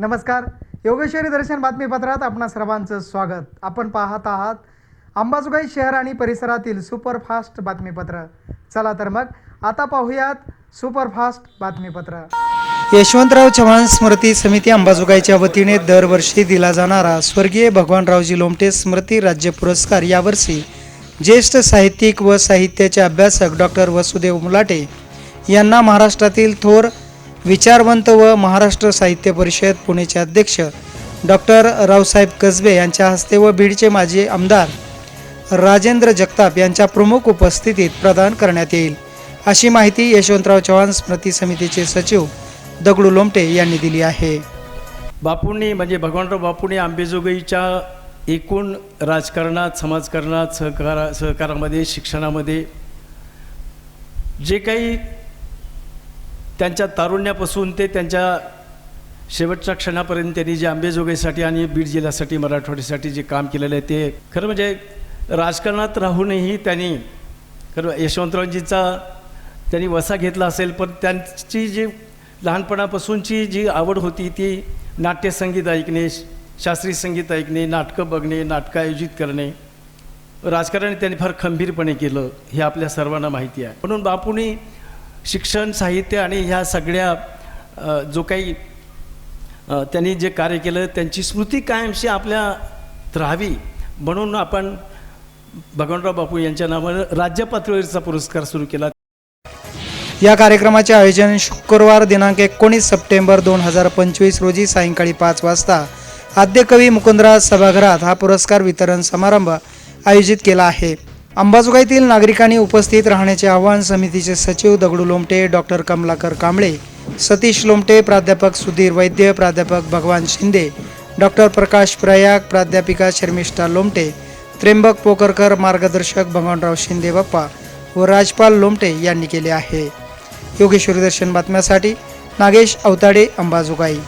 नमस्कार. योगेश्वरी दर्शन बातमीपत्रात आपणा सर्वांचं स्वागत. आपण पाहत आहात अंबाजोगाई शहर आणि परिसरातील सुपरफास्ट बातमीपत्र. चला तर मग आता पाहूयात सुपरफास्ट बातमीपत्र. यशवंतराव चव्हाण स्मृती समिती अंबाजोगाईच्या वतीने दरवर्षी दिला जाणारा स्वर्गीय भगवानरावजी लोमटे स्मृती राज्य पुरस्कार यावर्षी ज्येष्ठ साहित्यिक व साहित्याचे अभ्यासक डॉक्टर वसुदेव मुलाटे यांना महाराष्ट्रातील थोर विचारवंत व महाराष्ट्र साहित्य परिषद पुणेचे अध्यक्ष डॉक्टर रावसाहेब कसबे यांच्या हस्ते व बीडचे माजी आमदार राजेंद्र जगताप यांच्या प्रमुख उपस्थितीत प्रदान करण्यात येईल. अशी माहिती यशवंतराव चव्हाण स्मृती समितीचे सचिव दगडू लोमटे यांनी दिली आहे. बापूंनी म्हणजे भगवानराव बापूंनी आंबेजोगाईच्या एकूण राजकारणात समाजकारणात सहकारा सहकारामध्ये शिक्षणामध्ये जे काही त्यांच्या तारुण्यापासून ते त्यांच्या शेवटच्या क्षणापर्यंत त्यांनी जे आंबेजोगाईसाठी आणि बीड जिल्ह्यासाठी मराठवाड्यासाठी जे काम केलेलं आहे ते खरं म्हणजे राजकारणात राहूनही त्यांनी खरं यशवंतरावजीचा त्यांनी वसा घेतला असेल पण त्यांची जी लहानपणापासूनची जी आवड होती ती नाट्यसंगीत ऐकणे शास्त्रीय संगीत ऐकणे नाटकं बघणे नाटकं आयोजित करणे राजकारण त्यांनी फार खंबीरपणे केलं हे आपल्या सर्वांना माहिती आहे. म्हणून बापूंनी शिक्षण साहित्य आणि ह्या सगळ्या जो काही त्यांनी जे कार्य केलं त्यांची स्मृती कायमशी आपल्यात राहावी म्हणून आपण भगवानराव बापू यांच्या नावानं राज्य पातळीवरचा पुरस्कार सुरू केला. या कार्यक्रमाचे आयोजन शुक्रवार दिनांक एकोणीस सप्टेंबर दोन हजार पंचवीस रोजी सायंकाळी पाच वाजता आद्यकवी मुकुंदराज सभागृहात हा पुरस्कार वितरण समारंभ आयोजित केला आहे. अंबाजोगाईतील नागरिकांनी उपस्थित राहण्याचे आवाहन समितीचे सचिव दगडू लोमटे डॉक्टर कमलाकर कांबळे सतीश लोमटे प्राध्यापक सुधीर वैद्य प्राध्यापक भगवान शिंदे डॉक्टर प्रकाश प्रयाग प्राध्यापिका शर्मिष्ठा लोमटे त्र्यंबक पोकरकर मार्गदर्शक भगवानराव शिंदे बाप्पा व राजपाल लोमटे यांनी केले आहे. योगेश्वरी दर्शन बातम्यासाठी नागेश अवताडे अंबाजोगाई.